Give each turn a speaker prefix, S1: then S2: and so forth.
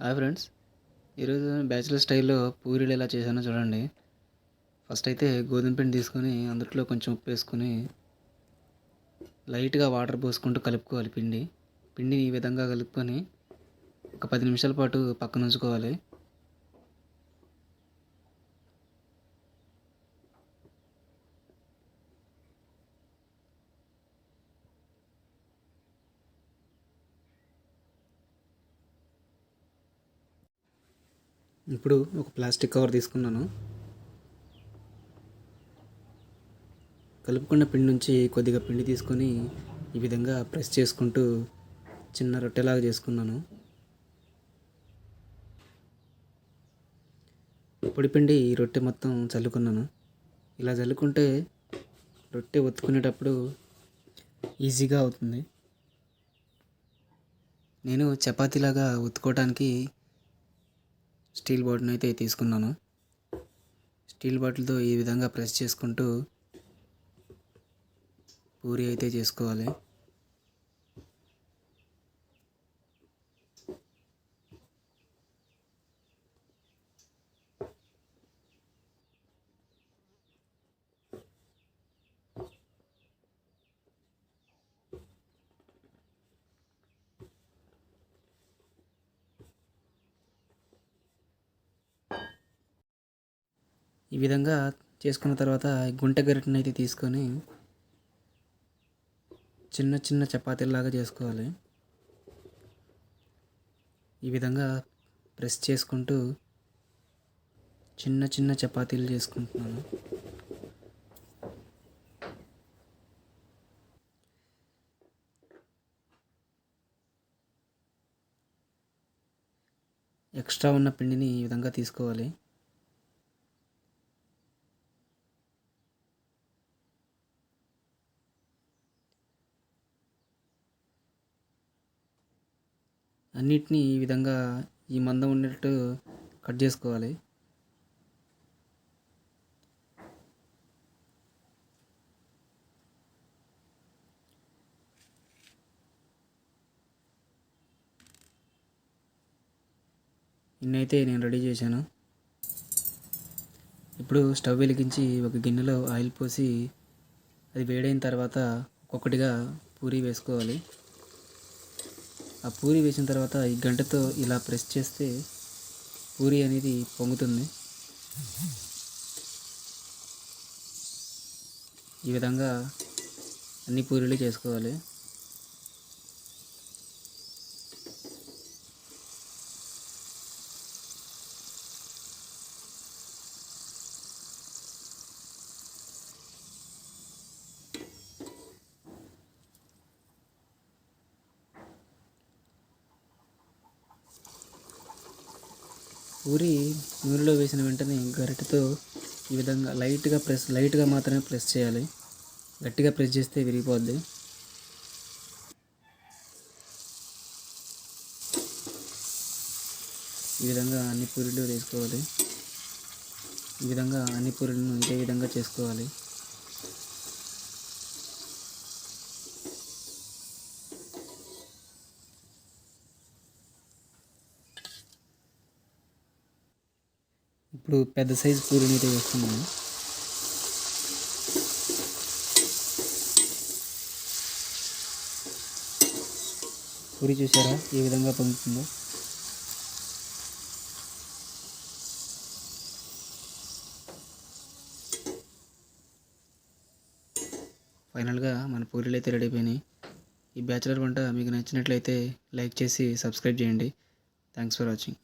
S1: Hi friends. ఈరోజు bachelor స్టైల్లో పూరీలు ఎలా చేశానో చూడండి. ఫస్ట్ అయితే గోధుమ పిండి తీసుకొని అందుట్లో కొంచెం ఉప్పు వేసుకొని లైట్గా వాటర్ పోసుకుంటూ కలుపుకోవాలి పిండి. పిండిని ఈ విధంగా కలుపుకొని ఒక పది నిమిషాల పాటు పక్కన ఉంచుకోవాలి. ఇప్పుడు ఒక ప్లాస్టిక్ కవర్ తీసుకున్నాను. కలుపుకున్న పిండి నుంచి కొద్దిగా పిండి తీసుకొని ఈ విధంగా ప్రెస్ చేసుకుంటూ చిన్న రొట్టెలాగా చేసుకున్నాను. పొడిపిండి ఈ రొట్టె మొత్తం చల్లుకున్నాను. ఇలా చల్లుకుంటే రొట్టె ఒత్తుకునేటప్పుడు ఈజీగా అవుతుంది. నేను చపాతీలాగా ఒత్తుకోవడానికి స్టీల్ బాటిల్ని అయితే తీసుకున్నాను. స్టీల్ బాటిల్తో ఈ విధంగా ప్రెస్ చేసుకుంటూ పూరి అయితే చేసుకోవాలి. ఈ విధంగా చేసుకున్న తర్వాత గుంట గరిటెని అయితే తీసుకొని చిన్న చిన్న చపాతీలాగా చేసుకోవాలి. ఈ విధంగా ప్రెస్ చేసుకుంటూ చిన్న చిన్న చపాతీలు చేసుకుంటున్నాను. ఎక్స్ట్రా ఉన్న పిండిని ఈ విధంగా తీసుకోవాలి. అన్నిటినీ ఈ విధంగా ఈ మందం ఉండేటట్టు కట్ చేసుకోవాలి. ఇన్నైతే నేను రెడీ చేశాను. ఇప్పుడు స్టవ్ వెలిగించి ఒక గిన్నెలో ఆయిల్ పోసి అది వేడైన తర్వాత ఒక్కొక్కటిగా పూరి వేసుకోవాలి. ఆ పూరి వేసిన తర్వాత ఈ గంటతో ఇలా ప్రెస్ చేస్తే పూరి అనేది పొంగుతుంది. ఈ విధంగా అన్ని పూరీలు చేసుకోవాలి. పూరి నూనెలో వేసిన వెంటనే గరిటెతో ఈ విధంగా లైట్గా ప్రెస్ లైట్గా మాత్రమే ప్రెస్ చేయాలి. గట్టిగా ప్రెస్ చేస్తే విరిగిపోద్ది. ఈ విధంగా అన్ని పూరీలు వేసుకోవాలి. ఈ విధంగా అన్ని పూరీలను ఇదే విధంగా చేసుకోవాలి. ఇప్పుడు పెద్ద సైజు పూరీని అయితే వేస్తున్నాను. పూరి చూసారా? ఏ విధంగా పొందుతుందో. ఫైనల్గా మన పూరీలు అయితే రెడీ అయిపోయినాయి. ఈ బ్యాచిలర్ వంట మీకు నచ్చినట్లయితే లైక్ చేసి సబ్స్క్రైబ్ చేయండి. Thanks for watching.